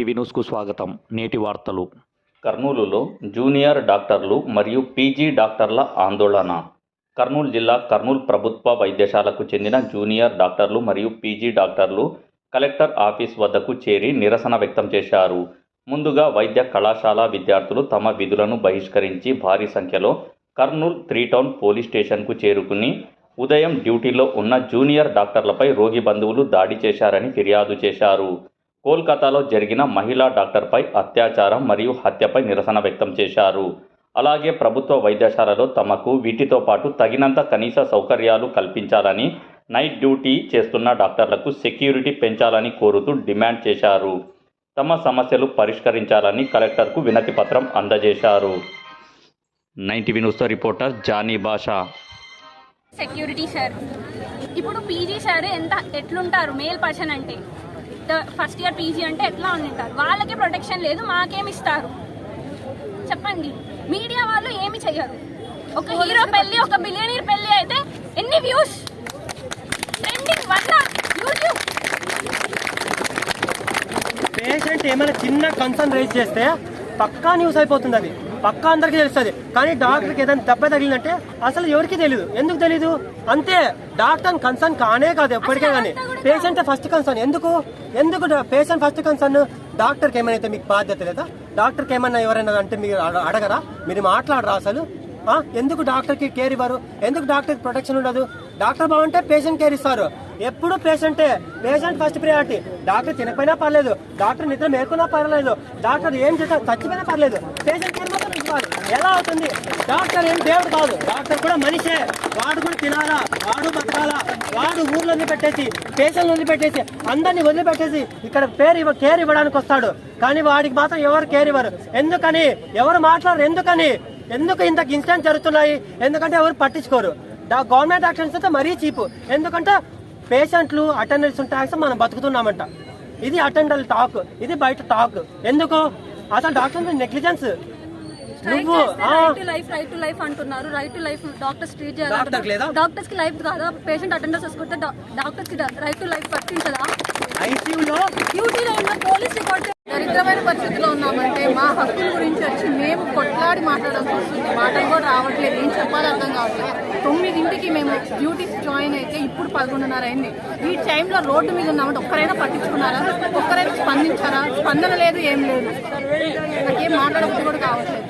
ETV న్యూస్కు స్వాగతం. నేటి వార్తలు. కర్నూలులో జూనియర్ డాక్టర్లు మరియు పీజీ డాక్టర్ల ఆందోళన. కర్నూలు జిల్లా కర్నూలు ప్రభుత్వ వైద్యశాలకు చెందిన జూనియర్ డాక్టర్లు మరియు పీజీ డాక్టర్లు కలెక్టర్ ఆఫీస్ వద్దకు చేరి నిరసన వ్యక్తం చేశారు. ముందుగా వైద్య కళాశాల విద్యార్థులు తమ విధులను బహిష్కరించి భారీ సంఖ్యలో కర్నూలు త్రీ టౌన్ పోలీస్ స్టేషన్కు చేరుకుని ఉదయం డ్యూటీలో ఉన్న జూనియర్ డాక్టర్లపై రోగి బంధువులు దాడి చేశారని ఫిర్యాదు చేశారు. కోల్కతాలో జరిగిన మహిళా డాక్టర్పై అత్యాచారం మరియు హత్యపై నిరసన వ్యక్తం చేశారు. అలాగే ప్రభుత్వ వైద్యశాలలో తమకు వీటితో పాటు తగినంత కనీస సౌకర్యాలు కల్పించాలని నైట్ డ్యూటీ చేస్తున్న డాక్టర్లకు సెక్యూరిటీ పెంచాలని కోరుతూ డిమాండ్ చేశారు. తమ సమస్యలు పరిష్కరించాలని కలెక్టర్కు వినతి పత్రం అందజేశారు. Nine TV న్యూస్తో reporter Johnny Basha. Security sir ఇప్పుడు పీజీ సార్ ఎంత ఎట్లుంటారు మేల్ పర్సన్ అంటే? ఫస్ట్ ఇయర్ పీజీ అంటే ఎట్లా ఉంటారు వాళ్ళకి ప్రొటెక్షన్ లేదు మాకేమి ఇస్తారు? చెప్పండి. మీడియా వాళ్ళు ఏమి చెయ్యరు? ఒక హీరో పెళ్ళి ఒక బిలియనీర్ పెళ్ళి అయితే ఎన్ని views? Trending one YouTube patient ఏమైనా చిన్న కన్సర్న్ రేజ్ చేస్తే పక్కా న్యూస్ అయిపోతుంది అది. పక్కా అందరికీ తెలుస్తుంది. కానీ డాక్టర్కి ఏదైనా దెబ్బ తగిలిందంటే అసలు ఎవరికి తెలియదు ఎందుకు తెలీదు? అంతే డాక్టర్ కన్సర్న్ కానే కాదు ఎప్పటికే కానీ. పేషెంట్ ఫస్ట్ కన్సర్న్ ఎందుకు? ఎందుకు పేషెంట్ ఫస్ట్ కన్సర్న్ డాక్టర్కి ఏమైనా అయితే మీకు బాధ్యత లేదా? డాక్టర్కి ఏమైనా ఎవరైనా అంటే మీరు అడ- అడగరా? మీరు మాట్లాడరా అసలు? ఎందుకు డాక్టర్కి కేర్ ఇవ్వరు? ఎందుకు డాక్టర్కి ప్రొటెక్షన్ ఉండదు? డాక్టర్ బాగుంటే పేషెంట్ కేర్ ఇస్తారు. ఎప్పుడు పేషెంటే పేషెంట్ ఫస్ట్ ప్రియారిటీ డాక్టర్ తినకపోయినా పర్లేదు. డాక్టర్ నిద్ర మేల్కొన్నా పర్లేదు. డాక్టర్ ఏం చేసినా చచ్చిపోయినా పర్లేదు. పేషెంట్ కేర్ ఎలా అవుతుంది? డాక్టర్ ఏం దేవుడు కాదు. డాక్టర్ కూడా మనిషే. వాడు కూడా తినాలా? వాడు బతకాలా? వాడు ఊర్లో వదిలిపెట్టేసి పేషెంట్లు వదిలిపెట్టేసి అందరినీ వదిలిపెట్టేసి ఇక్కడ పేరు ఇవ్వ కేర్ ఇవ్వడానికి వస్తాడు. కానీ వాడికి మాత్రం ఎవరు కేర్ ఇవ్వరు. ఎందుకని? ఎవరు మాట్లాడరు? ఎందుకని? ఎందుకు ఇంత ఇన్సిడెంట్ జరుగుతున్నాయి? ఎందుకంటే ఎవరు పట్టించుకోరు. గవర్నమెంట్ యాక్షన్స్ అయితే మరీ చీపు. ఎందుకంటే పేషెంట్లు అటెండెన్స్ ట్యాక్స్ మనం బతుకుతున్నామంట. ఇది అటెండల్ టాక్. ఇది బయట టాక్. ఎందుకు? అసలు డాక్టర్ నెగ్లిజెన్స్ నువ్వు right to life right to life అంటున్నారు. Right to life doctors treat? చేయాలి డాక్టర్స్కి లైఫ్ కాదా? పేషెంట్ అటెండర్స్ వేసుకుంటే డాక్టర్స్కి రైట్ టు లైఫ్ వర్తించదా? ఐసీయూలో? డ్యూటీలో ఉన్న పోలీస్ రికార్డ్ దరిద్రమైన పరిస్థితిలో ఉన్నామంటే మా హక్కుల గురించి వచ్చి మేము కొట్లాడి మాట్లాడాల్సి వస్తుంది. మాటలు కూడా రావట్లేదు. ఏం చెప్పాలో అర్థం కావట్లేదు. తొమ్మిదింటికి మేము డ్యూటీస్ జాయిన్ అయితే ఇప్పుడు పదకొండున్నర అయింది. ఈ టైంలో రోడ్డు మీద ఉన్నామంటే ఒక్కరైనా పట్టించుకున్నారా? ఒక్కరైనా స్పందించారా? స్పందన లేదు ఏం లేదు. నాకేం మాట్లాడబుద్ధి కూడా కావట్లేదు.